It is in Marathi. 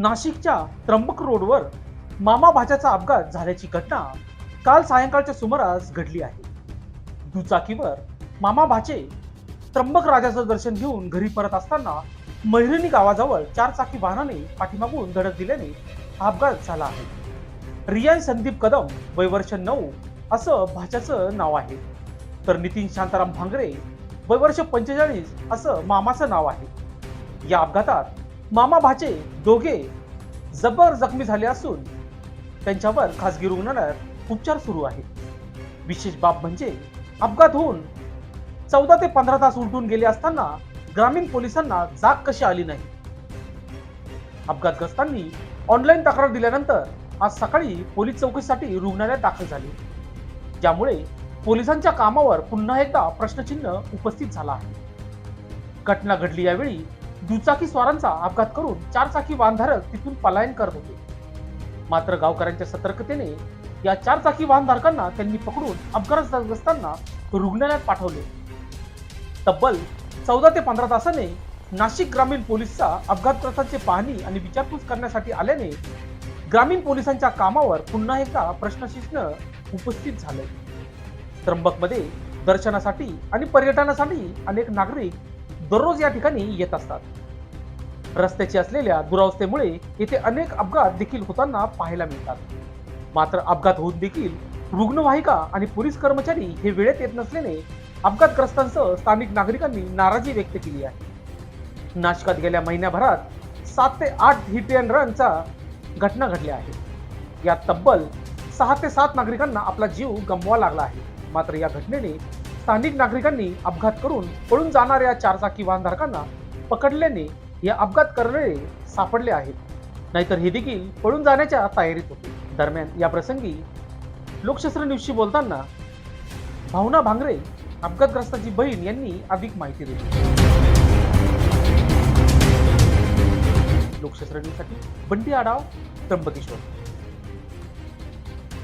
नाशिकच्या त्र्यंबक रोडवर मामा भाज्याचा अपघात झाल्याची घटना काल सायंकाळच्या सुमारास घडली आहे. दुचाकीवर मामा भाचे त्र्यंबक राजाचं दर्शन घेऊन घरी परत असताना मैरिणी गावाजवळ चार चाकी वाहनाने पाठीमागून धडक दिल्याने हा अपघात झाला आहे. रियान संदीप कदम वय वर्ष नऊ असं भाच्याचं नाव आहे. तर नितीन शांताराम भांगरे वय वर्ष पंचेचाळीस असं मामाचं नाव आहे. या अपघातात मामा भाचे दोघे जबर जखमी झाले असून त्यांच्यावर खासगी रुग्णालयात उपचार सुरू आहेत. विशेष बाब म्हणजे अपघात होऊन चौदा ते पंधरा तास उलटून गेले असताना ग्रामीण पोलिसांना जाग कशी आली नाही? अपघातग्रस्तांनी ऑनलाईन तक्रार दिल्यानंतर आज सकाळी पोलीस चौकशीसाठी रुग्णालयात दाखल झाले. ज्यामुळे पोलिसांच्या कामावर पुन्हा एकदा प्रश्नचिन्ह उपस्थित झाला आहे. घटना घडली यावेळी दुचाकी स्वारांचा अपघात करून चारचाकी वाहनधारक तिथून पलायन करत होते. मात्र गावकऱ्यांच्या सतर्कतेने या चारचाकी वाहनधारकांना त्यांनी पकडून अपघातग्रस्तांना रुग्णालयात पाठवले. तब्बल चौदा ते पंधरा तासाने नाशिक ग्रामीण पोलिसचा अपघातग्रस्तांची पाहणी आणि विचारपूस करण्यासाठी आल्याने ग्रामीण पोलिसांच्या कामावर पुन्हा एकदा प्रश्नचिन्ह उपस्थित झाले. त्र्यंबकमध्ये दर्शनासाठी आणि पर्यटनासाठी अनेक नागरिक दररोज या ठिकाणी येत असतात. रस्त्याची असलेल्या दुरावस्थेमुळे येथे अनेक अपघात देखील होताना पाहायला मिळतात. मात्र अपघात होऊन देखील रुग्णवाहिका आणि पोलीस कर्मचारी हे वेळेत येत नसल्याने अपघातग्रस्तांसह स्थानिक नागरिकांनी नाराजी व्यक्त केली आहे. नाशकात गेल्या महिन्याभरात सात ते आठ हिट अँड रनचा घटना घडल्या आहेत. यात तब्बल सहा ते सात नागरिकांना आपला जीव गमवावा लागला आहे. मात्र या घटनेने स्थानिक नागरिकांनी अपघात करून पळून जाणाऱ्या चारचाकी वाहनधारकांना पकडल्याने या अपघात करणारे सापडले आहेत. नाहीतर हे देखील पळून जाण्याच्या तयारीत होते. दरम्यान या प्रसंगी लोकशास्त्र न्यूजशी बोलताना भावना भांगरे अपघातग्रस्ताची बहीण यांनी अधिक माहिती दिली. लोकशास्त्र न्यूजसाठी बंडी आडाव त्र्यंबकेश्वर.